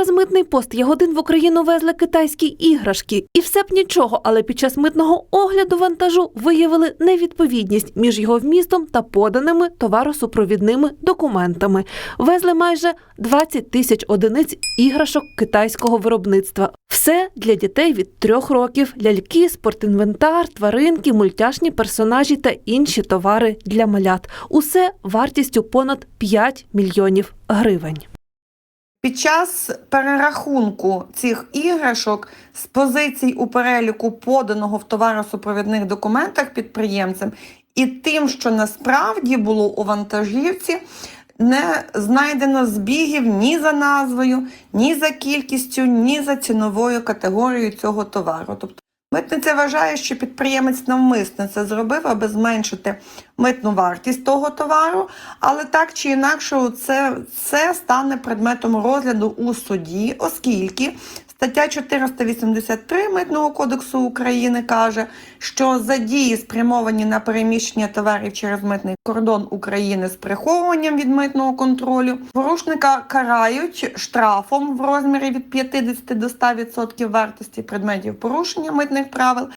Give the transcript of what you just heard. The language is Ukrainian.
Через митний пост Ягодин в Україну везли китайські іграшки. І все б нічого, але під час митного огляду вантажу виявили невідповідність між його вмістом та поданими товаросупровідними документами. Везли майже 20 тисяч одиниць іграшок китайського виробництва. Все для дітей від трьох років: ляльки, спортінвентар, тваринки, мультяшні персонажі та інші товари для малят. Усе вартістю понад 5 мільйонів гривень. Під час перерахунку цих іграшок з позицій у переліку поданого в товаросупровідних документах підприємцем і тим, що насправді було у вантажівці, не знайдено збігів ні за назвою, ні за кількістю, ні за ціновою категорією цього товару. Тобто Митниця вважає, що підприємець навмисно це зробив, аби зменшити митну вартість того товару, але так чи інакше, це, це стане предметом розгляду у суді, оскільки стаття 483 Митного кодексу України каже, що за дії, спрямовані на переміщення товарів через митний кордон України з приховуванням від митного контролю, порушника карають штрафом в розмірі від 50 до 100% вартості предметів порушення митних правил